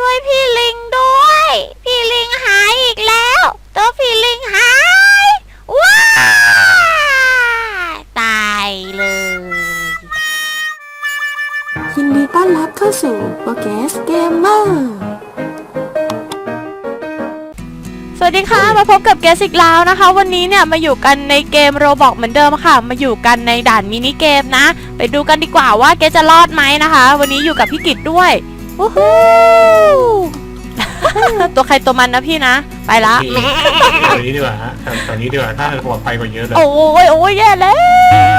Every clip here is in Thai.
ช่วยพี่ลิงด้วย พี่ลิงหายอีกแล้วตัวพี่ลิงหายว้ายตายเลยยินดีต้อนรับเข้าสู่โปรแกสเกมเมอร์สวัสดีค่ะ มาพบกับแกสอีกแล้วนะคะ วันนี้เนี่ยมาอยู่กันในเกมโรบอกเหมือนเดิมค่ะ มาอยู่กันในด่านมินิเกมนะ ไปดูกันดีกว่าว่าแกจะรอดไหมนะคะ วันนี้อยู่กับพี่กิตด้วย วู้ฮู้ตัวใครตัวมันนะพี่นะ ไปละตอนนี้ดีกว่าฮะตอนนี้ดีกว่าถ้าปลอดภัยกว่าเยอะเลย โอ้ยโอ้ยแย่แล้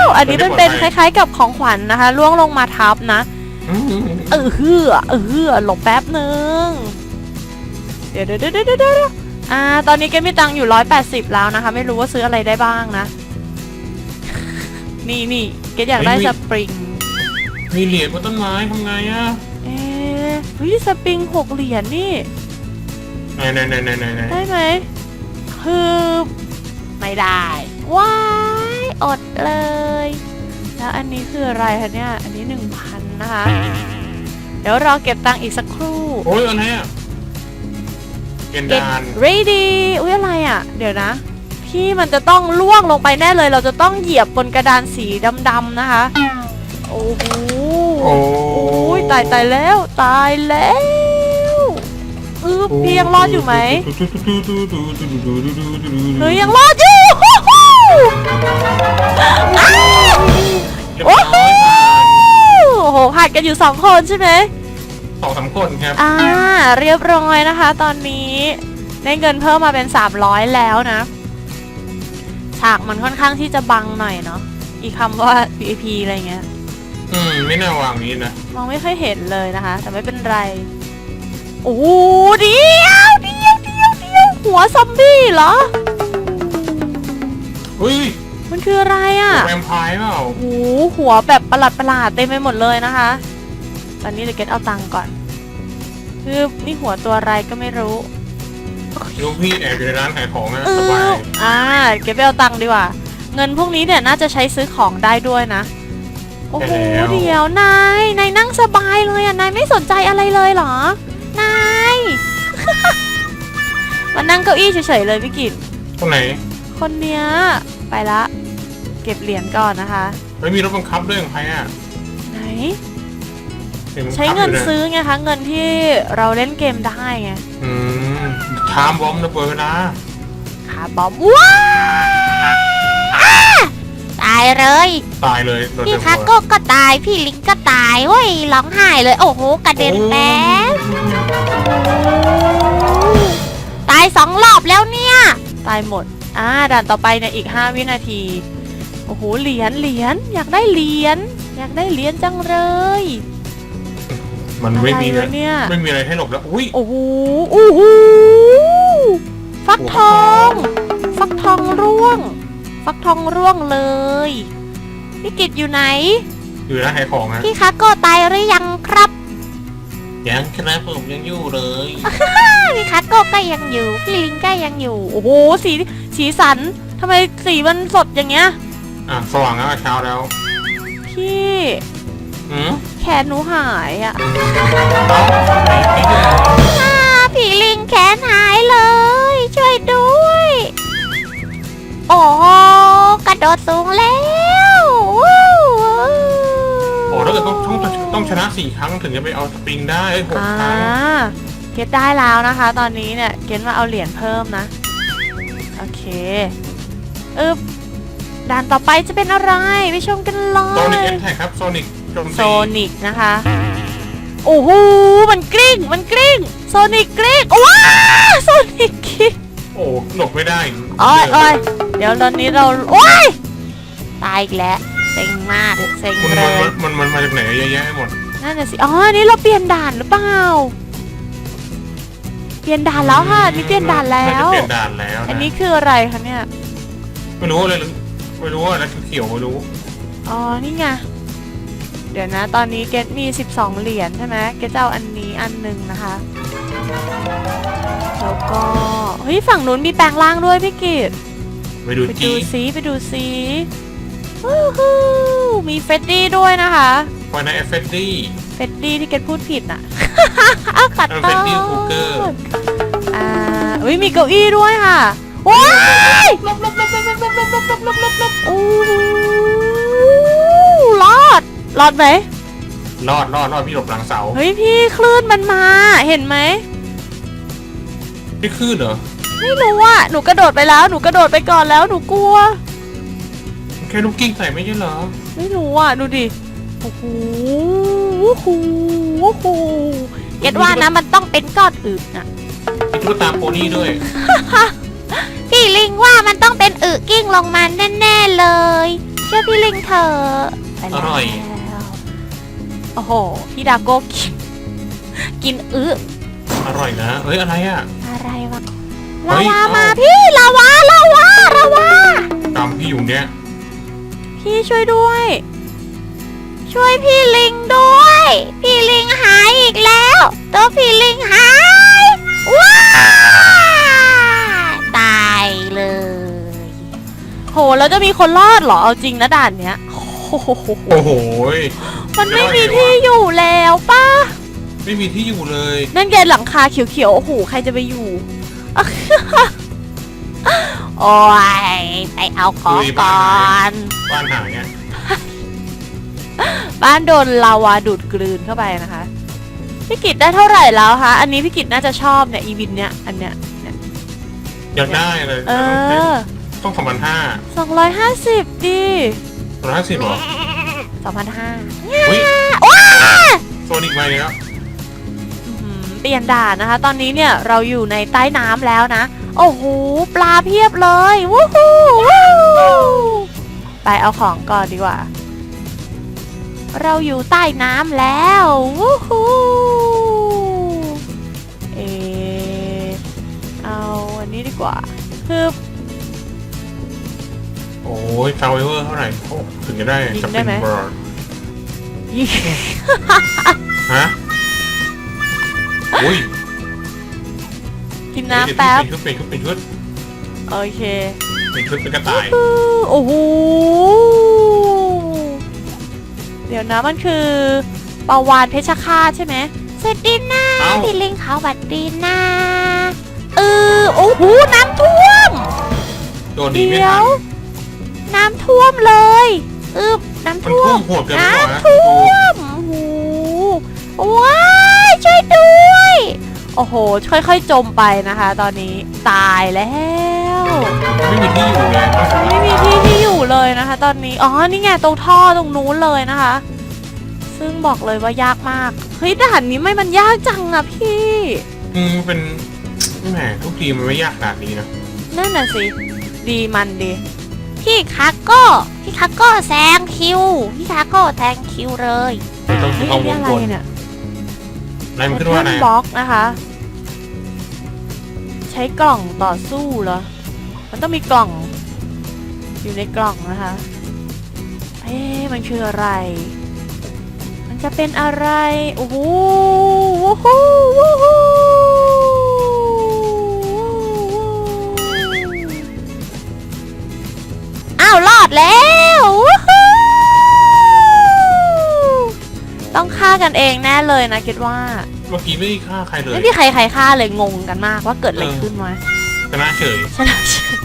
ว อันนี้มันเป็นคไม่ปลอดภัยล้ายๆกับของขวัญนะคะ ล่วงลงมาทับนะอืมเออเฮือเออเฮือหลบแป๊บหนึ่งเดี๋ยวเดี๋ยวเดี๋ยวเดี๋ยวเดี๋ยวอ่า ตอนนี้แกมีตังค์อยู่ร้อยแปดสิบแล้วนะคะ ไม่รู้ว่าซื้ออะไรได้บ้างนะ นี่นี่เกดอยากได้สปริง มีเหรียญบนต้นไม้ทำไงอะ เอ๊ะเฮ้ยสปริงหกเหรียญนี่ไหนไหนไหนไหนไหนไหนได้ไหมคือไม่ได้ ว้าย อดเลย แล้วอันนี้คืออะไรคะเนี่ย อันนี้หนึ่งพันนะคะ เดี๋ยวรอเก็บตังค์อีกสักครู่ โอ้ยอะไรอะเกณฑ์ Get ดาน ready อุ้ยอะไรอะ เดี๋ยวนะ พี่มันจะต้องล่วงลงไปแน่เลย เราจะต้องเหยียบบนกระดานสีดำๆนะคะ โอ้โหโอ้โอ้ยตายตายแล้วตายแล้วอือพี่ยังรอดอยู่ไหมเฮ้ยยังรอดอยู่ฮู้ฮู้อ้าวเรียบร้อยผ่านโอ้โหผ่านกันอยู่สองคนใช่ไหมสองสามคนครับ อ่า เรียบร้อยนะคะ ตอนนี้ได้เงินเพิ่มมาเป็น300แล้วนะ ฉากมันค่อนข้างที่จะบังหน่อยเนาะอีกคำว่า VIP อะไรเงี้ย อืม ไม่น่าวางนี้นะ มองไม่ค่อยเห็นเลยนะคะ แต่ไม่เป็นไรโอ้โหเดียวเดียวเดียวเดียวหัวซอมบี้เหรอ อุ้ยมันคืออะไรอะแวมไพร์เปล่าโอ้โหหัวแบบประหลาดประหลาดๆเต็มไปหมดเลยนะคะ ตอนนี้เดี๋ยวเกตเอาตังค์ก่อน คือนี่หัวตัวอะไรก็ไม่รู้ ลูกพี่แอบอยู่ในร้านขายของนะเอสบาอยอ่า เก็บไปเอาตังค์ดีกว่า เงินพวกนี้เนี่ยน่าจะใช้ซื้อของได้ด้วยนะ โอ้โหเดี๋ยวนายนายนั่งสบายเลยอะนายไม่สนใจอะไรเลยเหรอนายมานั่งเก้าอี้เฉยๆเลยพี่กิตตรงไหน คนเนี้ยไปละ เก็บเหรียญก่อนนะคะไม่มีรถบังคับด้วยของใครอะไหนห็บัคับใช้เงินยู่ะซื้อไงคะเงินที่เราเล่นเกมได้ไงอืมทามบอมระเบิดเวลาขาบอมว้าวอ้าตายเลยตายเลยโดนพี่เต็มคาหัวโก้ก็ตายพี่ลิงก็ตายเว้ยร้องไห้เลย โอ้โหกระเด็นแป๊บตายสองรอบแล้วเนี่ย ตายหมด อ่า ด่านต่อไปเนี่ยอีก 5 วินาที โอ้โห เหรียญ เหรียญ อยากได้เหรียญ อยากได้เหรียญจังเลยมันไม่มีอะไรวะเนี่ย ไม่มีอะไรให้หลบแล้วอุ้ย โอ้โหโอ้โหฟักทอง ฟักทองร่วง ฟักทองร่วงเลยพี่กิตอยู่ไหน อยู่ร้านขายของนะพี่คาโก้ตายหรือยังครับยังครับผมยังอยู่เลยพี่คาโก้ก็ยังอยู่พี่ลิงก็ยังอยู่โอ้โหสีสีสันทำไมสีมันสดอย่างเงี้ยอะสว่างแล้วเช้าแล้วพี่อืมแขนหนูหายอะเอาไหนไม่ได้อ่าพี่ลิงแขนหายเลย ช่วยด้วย โอ้โหกระโดดสูงแล้ววู้โอ้ถ้าเกิดต้องต้องต้องชนะสี่ครั้งถึงจะไปเอาสปริงได้หกอ่าครั้งเก็ตได้แล้วนะคะ ตอนนี้เนี่ยเก็ตมาเอาเหรียญเพิ่มนะ โอเคอึบด่านต่อไปจะเป็นอะไร ไปชมกันเลโซนิกยเอ็นแท็กครับโซนิกโจมโซตีนิกนะคะ โอ้โห มันกริ้ง มันกริ้ง โซนิกกริ้งว้าโซนิกกริ้งโอ้หลบไม่ได้โอ้ยโอ้ย เดี๋ยวตอนนี้เราโอ้ยตายอีกแล้วเซ็งมากเซ็งมันเลมันยมันมันมาจากไหนเยอะแยะไปหมดนั่นน่ะสิอ๋ออันนี้เราเปลี่ยนด่านหรือเปล่าเปลี่ยนด่านแล้วค่ะนี่เปลี่ยนด่านแล้น่าจะว เปลี่ยนด่านแล้วอันนะนี้คืออะไรคะเนี่ยไม่รู้เลยไม่รู้ว่าแล้วเขียวๆไม่รู้อ๋อนี่ไงเดี๋ยวนะ ตอนนี้เกตมี 12 เหรียญใช่ไหมเกตจะเอาอันนี้อันหนึ่งนะคะแล้วก็เฮ้ยฝั่งนู้นมีแปลงร่างด้วยพี่กิต ไปดูไปจีดูซิไปดูซิวู้ฮู้มีเฟรดดี้ด้วยนะคะไฟในเอฟเฟตตี้เฟดดี้ที่เกดพูดผิดน่ะขัดเออตเฟดดี้คูเกอร์อ่าอุ้ยมีเก้าอี้ด้วยค่ะว้ายโอ้โหรอดรอดไหมรอดรอดรอดพี่หลบหลังเสาเฮ้ยพี่คลื่นมันมาเห็นไหมพี่ขึ้นเหรอ ไม่รู้อะหนูกระโดดไปแล้วหนูกระโดดไปก่อนแล้วหนูกลัว แค่ลูกกิ้งใส่ไม่ใช่เหรอไม่รู้อะดูดิโอ้โหโอ้โหโอ้โหเก็ตว่านะมันต้องเป็นก้อนอึนะมีตุ๊กตาโพนี่ด้วย พี่ลิงว่ามันต้องเป็นอึกิ้งลงมาแน่ๆเลยเชื่อพี่ลิงเถอะไปแล้วอร่อย โอ้โหพี่ดาโก้กินกินอึอร่อยนะเอ้ยอะไรอะ อะไรวะเฮ้ ลายวาเอ้ามมาพี่ลาวาลาวาลาวาตามพี่อยู่เนี้ยพี่ช่วยด้วย ช่วยพี่ลิงด้วย พี่ลิงหายอีกแล้วตัวพี่ลิงหายว้ายตายเลย โหแล้วจะมีคนรอดเหรอเอาจริงนะด่านเนี้ยโอ้โหโอ้โหยมันไม่มีที่อยู่แล้วป้าไม่มีที่อยู่เลย นั่นแกหลังคาเขียวๆโอ้โหใครจะไปอยู่ โอ้ยไปเอาของก่อน บ้านหายไงบ้านโดนลาวาดูดกลืนเข้าไปนะคะพี่กิตได้เท่าไหร่แล้วคะอันนี้พี่กิตน่าจะชอบเนี่ยอีวินเนี่ยอันเนี้ยเนี่ยอยากได้เลยเออต้องสองพันห้าสองร้อยห้าสิบดีสองร้อยห้าสิบหรอสองพันห้าเฮ้ยโซนิกมาแล้วเปลี่ยนด่านนะคะ ตอนนี้เนี่ยเราอยู่ในใต้น้ำแล้วนะ โอ้โหปลาเพียบเลยวู้ฮู้วู้ฮู้ไปเอาของก่อนดีกว่า เราอยู่ใต้น้ำแล้ววู้ฮู้เออเอาอันนี้ดีกว่าคือโอ้ยซาวเวอร์เท่าไหร่โอ้ถึงจะได้ยิงสได้ปินไหมบอร์ดยิงฮะ อุ้ยกินน้ำแป๊บเป็นชุดเป็นชุดเป็นชุดโอเคเป็นชุดเป็นกระต่าย โอ้โหเดี๋ยวนะมันคือปลาวานเพชรฆาตใช่ไหมสวัสดีนะเอ้า พี่ลิงเขาบัดดีนะเออโอ้โหน้ำท่วม โดนดีไม่เดี๋ยทัวนน้ำท่วมเลยอึบน้ำมันท่วท่วมมโหดเกินไปกว่านะน้ำท่วมโอ้โหว้าย ช่วยด้วย โอ้โห ค่อยๆจมไปนะคะ ตอนนี้ตายแล้วไม่มีที่อยู่ไงต้องไม่มีที่ที่อยู่เลยนะคะ ตอนนี้อ๋อนี่ไงตรงท่อตรงนู้นเลยนะคะ ซึ่งบอกเลยว่ายากมากเฮ้ยด่านนี้ไม่มันยากจังอะพี่อืมเป็นแหมทุกทีมันไม่ยากขนาดนี้นะนั่นน่ะสิดีมันดีพี่คาโก้พี่คาโก้แซงคิวพี่คาโก้แซงคิวเลยไม่ต้องเฮ้ยเอาอันวนี้งอะไรกลเนี่ย นายมันขึ้นว่าอะไรบล็อกนะคะ ใช้กล่องต่อสู้เหรอ มันต้องมีกล่องอยู่ในกล่องนะคะ เอ๊ะมันคืออะไร มันจะเป็นอะไร โอ้โหอ้าวรอดแล้ว กันเองแน่เลยนะคิดว่าเมื่อกี้ไม่ได้ฆ่าใครเลยไม่มีใครใครฆ่าเลยงงกันมากว่าเกิดอะไรเออขึ้นวะชนะเฉยชนะเฉย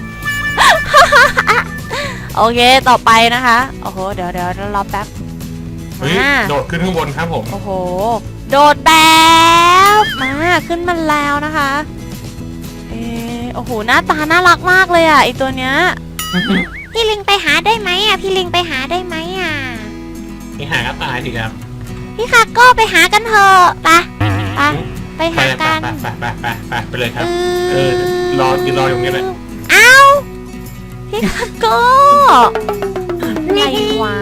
โอเคต่อไปนะคะโอ้โหเดี๋ยวเดี๋ยวรอแป๊บเฮ้ยมาโดดขึ้นข้างบนครับผมโอ้โห โดดแบบมาขึ้นมาแล้วนะคะเออโอ้โหหน้าตาน่ารักมากเลยอะไอตัวเนี้ยพี่ลิงไปหาได้ไหมอะพี่ลิงไปหาได้ไหมอะนี่หาก็ตายสิครับ พี่คาโก้ไปหากันเถอะไปไปไปไปหาไปกันไปไปไปไปไปเลยครับ เอเออรอยืนรออยู่ตรงนี้เลยเอ้าพี่คาโก้อะไรวะ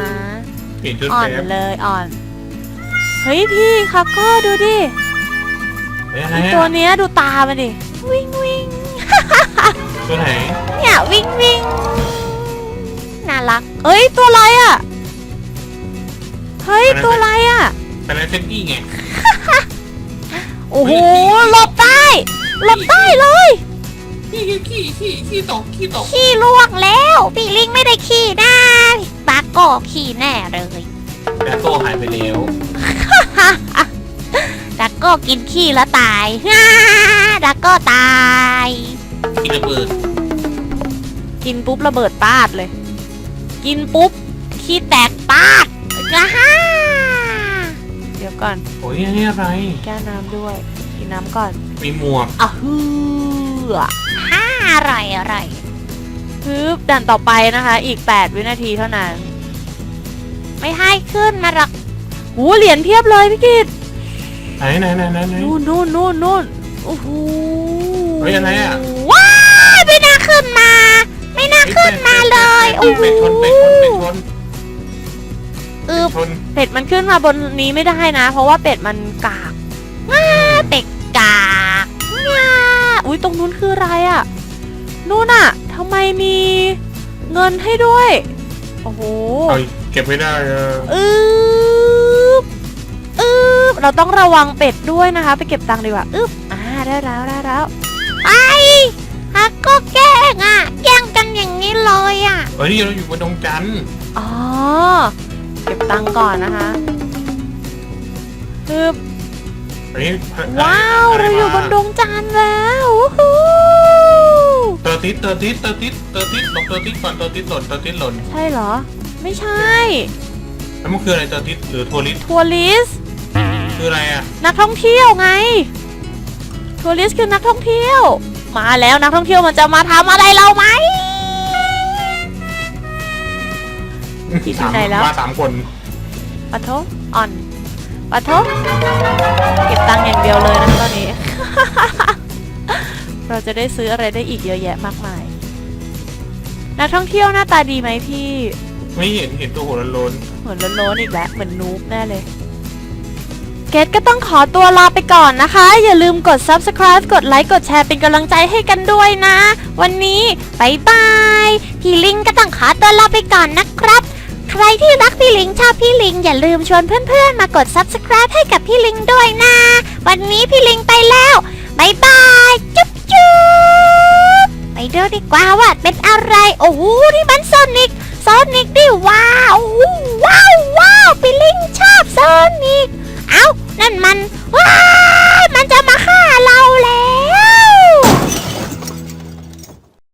เปลี่ยนชุดอ่อนแป๊บเลยอ่อน เฮ้ยพี่คาโก้ดูดิเฮ้ยอะไรไอ้อะตัวเนี้ยดูตามันดิ วิ่งวิ่งตัวไหนเนี่ยวิ่งวิ่งน่ารักเฮ้ยตัวอะไรอะ เฮ้ยตัวอะไรอะ เป็นอะไรเซนตี้ไงโอ้โหหลบได้หลบได้เลยขี้ขี้ขี้ขี้ตกขี้ตกขี้ลวกแล้วพี่ลิงไม่ได้ขี้นะปากก็ขี้แน่เลยแต่โต้หายไปแล้วดักโก้กินขี้แล้วตายฮ่าดักโก้ตายกินระเบิด กินปุ๊บระเบิดปาดเลย กินปุ๊บขี้แตกปาดนะฮ่าเดี๋ยว ก่อน โอ้ยอันนี่อะไร แก้วน้ำด้วย กินน้ำก่อนมีหมวกอะฮือฮ่าอร่อยอร่อยฮึบด่านต่อไปนะคะ อีก 8 วินาทีเท่านั้น ไม่ให้ขึ้นมาหรอกหูเหรียญเพียบเลยพี่กิตไหนไหนไหนไหนไหน นู่นนู่นนู่นนู่นโอ้โหเฮ้ยอะไรอะ ว้ายไม่น่าขึ้นมา ไม่น่าขึ้นมาเลยโอ้โห เป็ดชนเป็ดชนเป็ดชน อือชนเป็ดมันขึ้นมาบนนี้ไม่ได้นะ เพราะว่าเป็ดมันกากง่าเป็ดกากง่าอุ้ยตรงนู้นคืออะไรอะ่ะนู่นอะทำไมมีเงินให้ด้วย โอ้โหเอาเก็บไม่ได้เอออืบอืบเราต้องระวังเป็ดด้วยนะคะ ไปเก็บตังค์ดีกว่าอึบอ่าได้แล้วได้แล้วไอ้ฮักก็แกล้งอะแกล้งกันอย่างนี้เลยอะเฮ้ยนี่เราอยู่บนดงจันทร์อ๋อเก็บตังค์ก่อนนะคะอึบเฮ้ยว้าวะไเราอยู่บนดวงจันทร์แล้ววู้ฮู้เตอร์ติสเตอร์ติสเตอร์ติสเตอร์ติสลงเตอร์ติสก่อนเตอร์ติสหล่นเตอร์ติสหล่นใช่เหรอ ไม่ใช่แล้วมันคืออะไรเตอร์ติสหรือทัวริสทัวริสคืออะไรอะนักท่องเที่ยวไงทัวริสคือนักท่องเที่ยว มาแล้วนักท่องเที่ยวมันจะมาทำอะไรเราไหม ที่สามไหนแล้วมาสามคนปะโทอ่อนปะโทเก็บตังค์อย่างเดียวเลยนะตอนนี้ เราจะได้ซื้ออะไรได้อีกเยอะแยะมากมายนักท่องเที่ยวหน้าตาดีไหมพี่ ไม่เห็นเห็นตัวหัวโล้นเหมือนโล้นๆอีกแล้วเหมือนนูบแน่เลย เกดก็ต้องขอตัวลาไปก่อนนะคะ อย่าลืมกด subscribe กดไลค์ กดแชร์เป็นกำลังใจให้กันด้วยนะ วันนี้บายบาย พี่ลิงก็ต้องขอตัวลาไปก่อนนะครับ ใครที่รักพี่ลิงชอบพี่ลิง อย่าลืมชวนเพื่อนๆ มากด subscribe ให้กับพี่ลิงด้วยนะ วันนี้พี่ลิงไปแล้วบายบายจุ๊บจุ๊บไปดูดีกว่าว่าเป็นอะไร โอ้โหนี่มันโซนิกโซนิกดิว้าวว้าวว้าวพี่ลิงชอบโซนิก เอ้า นั่นมันว้ามันจะมาฆ่าเราแล้ว